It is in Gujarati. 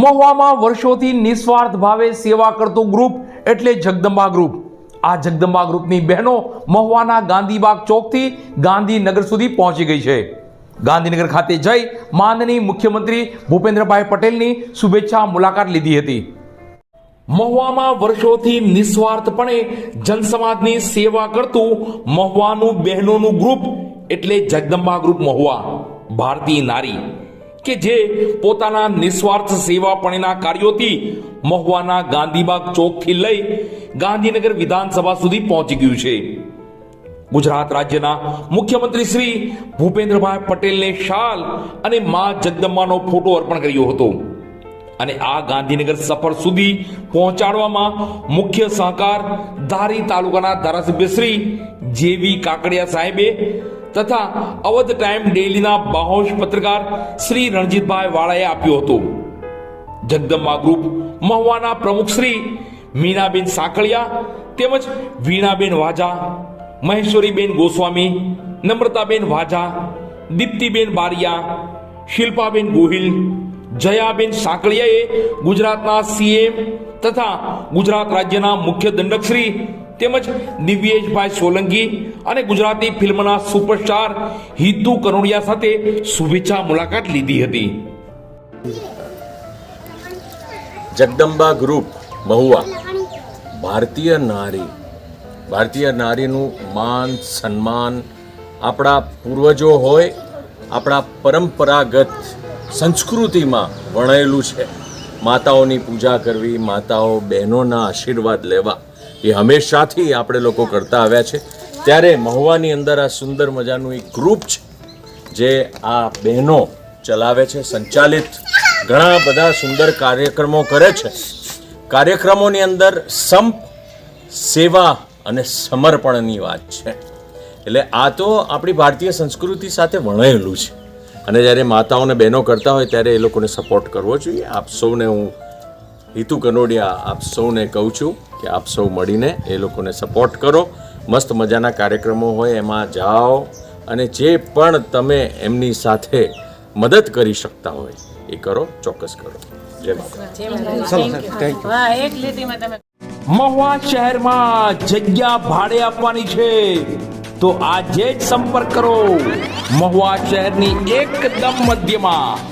મહુવામાં વર્ષોથી નિસ્વાર્થ ભાવે સેવા કરતું ગ્રુપ એટલે જગદંબા ગ્રુપ આ જગદંબા ગ્રુપની બહેનો મહુવાના ગાંધીબાગ ચોકથી ગાંધીનગર સુધી પહોંચી ગઈ છે. ગાંધીનગર ખાતે જઈ માનનીય મુખ્યમંત્રી ભૂપેન્દ્રભાઈ પટેલની શુભેચ્છા મુલાકાત લીધી હતી. મહુવામાં વર્ષોથી નિસ્વાર્થપણે જનસમાજની સેવા કરતું મહુવાનું બહેનોનું ગ્રુપ એટલે જગદંબા ગ્રુપ મહુવા, ભારતીય નારી. કે જે પોતાના નિસ્વાર્થ સેવાપણેના કાર્યોથી મહુવાના ગાંધીબાગ ચોકથી લઈ ગાંધીનગર વિધાનસભા સુધી પહોંચી ગયું છે. ગુજરાત રાજ્યના મુખ્યમંત્રી શ્રી ભૂપેન્દ્રભાઈ પટેલને શાલ અને મા જગદંબાનો ફોટો અર્પણ કર્યો હતો. અને આ ગાંધીનગર સફર સુધી પહોંચાડવામાં મુખ્ય સહકાર ધારી તાલુકાના ધારાસભ્ય શ્રી જેવી કાકડિયા સાહેબે તથા અવધ ટાઈમ ડેલીના બાહોશ પત્રકાર શ્રી રણજીતભાઈ વાળાએ આપ્યો હતો. જગદંબા ગ્રુપ મહુવાના પ્રમુખ શ્રી મીનાબેન સાંકળિયા તેમજ વીણાબેન વાજા, મહેશ્વરીબેન ગોસ્વામી, નમ્રતાબેન વાજા, દીપ્તિબેન બારિયા, શિલ્પાબેન ગોહિલ, જયાબેન સાંકળિયાએ ગુજરાતના સીએમ તથા ગુજરાત રાજ્યના મુખ્ય દંડક શ્રી તેમજ દિવ્યેશભાઈ સોલંકી અને ગુજરાતી ફિલ્મના સુપરસ્ટાર હિતુ કરોડિયા સાથે શુભેચ્છા મુલાકાત લીધી હતી. જગદંબા ગ્રુપ, મહુવા. ભારતીય નારી. ભારતીય નારીનું માન, સન્માન આપણા પૂર્વજો હોય, આપણા પરંપરાગત સંસ્કૃતિમાં વણાયેલું છે. માતાઓની પૂજા કરવી, માતાઓ બહેનોના આશીર્વાદ લેવા. એ હંમેશાથી આપણે લોકો કરતા આવ્યા છે. ત્યારે મહુવાની અંદર આ સુંદર મજાનું એક ગ્રુપ છે, જે આ બહેનો ચલાવે છે, સંચાલિત ઘણા બધા સુંદર કાર્યક્રમો કરે છે. કાર્યક્રમોની અંદર સંપ, સેવા અને સમર્પણની વાત છે. એટલે આ તો આપણી ભારતીય સંસ્કૃતિ સાથે વણાયેલું છે. અને જ્યારે માતાઓને બહેનો કરતા હોય ત્યારે એ લોકોને સપોર્ટ કરવો જોઈએ. આપ સૌને હું હિતુ કનોડિયા આપ સૌને કહું છું કે આપ સૌ મળીને એ લોકોને સપોર્ટ કરો. મસ્ત મજાના કાર્યક્રમો હોય એમાં જાઓ અને જે પણ તમે એમની સાથે મદદ કરી શકતા હોય એ કરો ચોક્કસ કરો. જય માતા હા એક લીટીમાં તમે મહુવા શહેરમાં જગ્યા ભાડે આપવાની છે. તો આજે જ સંપર્ક કરો. મહુવા શહેરની એકદમ મધ્યમાં